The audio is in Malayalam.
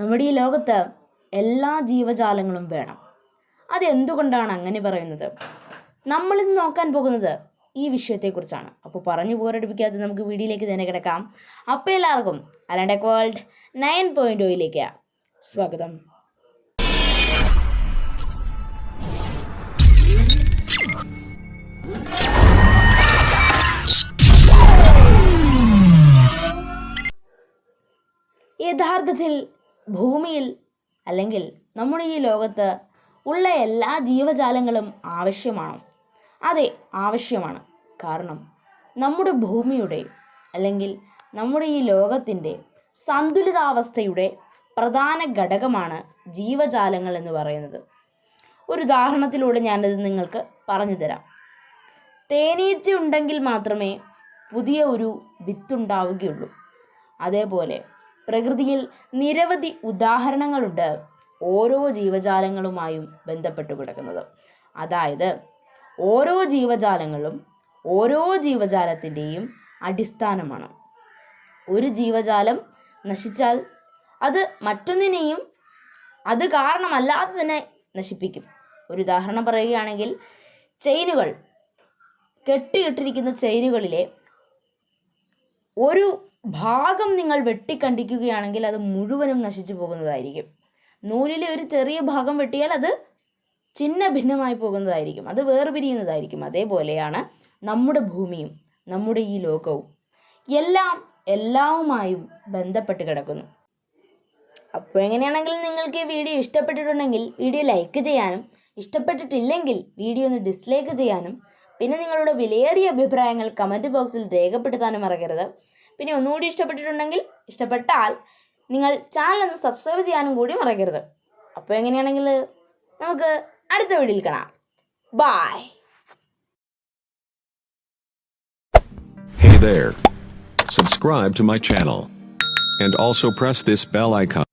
നമ്മുടെ ഈ ലോകത്ത് എല്ലാ ജീവജാലങ്ങളും വേണം. അതെന്തുകൊണ്ടാണ് അങ്ങനെ പറയുന്നത്? നമ്മളിന്ന് നോക്കാൻ പോകുന്നത് ഈ വിഷയത്തെക്കുറിച്ചാണ്. അപ്പോൾ പറഞ്ഞു പോരടിപ്പിക്കാതെ നമുക്ക് വീഡിയോയിലേക്ക് തന്നെ കിടക്കാം. അപ്പോൾ എല്ലാവർക്കും അലാൻഡക് വേൾഡ് നയൻ പോയിന്റ് ഒയിലേക്ക് സ്വാഗതം. യഥാർത്ഥത്തിൽ ഭൂമിയിൽ അല്ലെങ്കിൽ നമ്മുടെ ഈ ലോകത്ത് ഉള്ള എല്ലാ ജീവജാലങ്ങളും ആവശ്യമാണ്? അതെ ആവശ്യമാണ്. കാരണം നമ്മുടെ ഭൂമിയുടെ അല്ലെങ്കിൽ നമ്മുടെ ഈ ലോകത്തിന്റെ സന്തുലിതാവസ്ഥയുടെ പ്രധാന ഘടകമാണ് ജീവജാലങ്ങൾ എന്ന് പറയുന്നത്. ഒരു ഉദാഹരണത്തിലൂടെ ഞാനത് നിങ്ങൾക്ക് പറഞ്ഞു തരാം. തേനീച്ച ഉണ്ടെങ്കിൽ മാത്രമേ പുതിയ ഒരു വിത്തുണ്ടാവുകയുള്ളൂ അതേപോലെ പ്രകൃതിയിൽ നിരവധി ഉദാഹരണങ്ങളുണ്ട് ഓരോ ജീവജാലങ്ങളുമായും ബന്ധപ്പെട്ട് കിടക്കുന്നത്. അതായത് ഓരോ ജീവജാലങ്ങളും ഓരോ ജീവജാലത്തിന്റെയും അടിസ്ഥാനമാണ്. ഒരു ജീവജാലം നശിച്ചാൽ അത് മറ്റൊന്നിനെയും അത് കാരണമല്ലാതെ തന്നെ നശിപ്പിക്കും. ഒരു ഉദാഹരണം പറയുകയാണെങ്കിൽ ചെയിനുകൾ കെട്ടിയിട്ടിരിക്കുന്ന ചെയിനുകളിലെ ഒരു ഭാഗം നിങ്ങൾ വെട്ടിക്കണ്ടിക്കുകയാണെങ്കിൽ അത് മുഴുവനും നശിച്ചു പോകുന്നതായിരിക്കും. നൂലിലെ ഒരു ചെറിയ ഭാഗം വെട്ടിയാൽ അത് ചിന്ന ഭിന്നമായി പോകുന്നതായിരിക്കും. അത് വേർപിരിയുന്നതായിരിക്കും. അതേപോലെയാണ് നമ്മുടെ ഭൂമിയും നമ്മുടെ ഈ ലോകവും. എല്ലാം എല്ലാവുമായും ബന്ധപ്പെട്ട് കിടക്കുന്നു. അപ്പോൾ എങ്ങനെയാണെങ്കിൽ നിങ്ങൾക്ക് ഈ വീഡിയോ ഇഷ്ടപ്പെട്ടിട്ടുണ്ടെങ്കിൽ വീഡിയോ ലൈക്ക് ചെയ്യാനും ഇഷ്ടപ്പെട്ടിട്ടില്ലെങ്കിൽ വീഡിയോ ഒന്ന് ഡിസ്ലൈക്ക് ചെയ്യാനും പിന്നെ നിങ്ങളുടെ വിലയേറിയ അഭിപ്രായങ്ങൾ കമന്റ് ബോക്സിൽ രേഖപ്പെടുത്താനും മറക്കരുത്. പിന്നെ ഒന്നുകൂടി ഇഷ്ടപ്പെട്ടിട്ടുണ്ടെങ്കിൽ ഇഷ്ടപ്പെട്ടാൽ നിങ്ങൾ ചാനൽ ഒന്ന് സബ്സ്ക്രൈബ് ചെയ്യാനും കൂടി മറക്കരുത് അപ്പോൾ എങ്ങനെയാണെങ്കിൽ നമുക്ക് അടുത്ത വീഡിയോയിൽ കാണാം bye there. Subscribe to my channel. And also press this bell icon.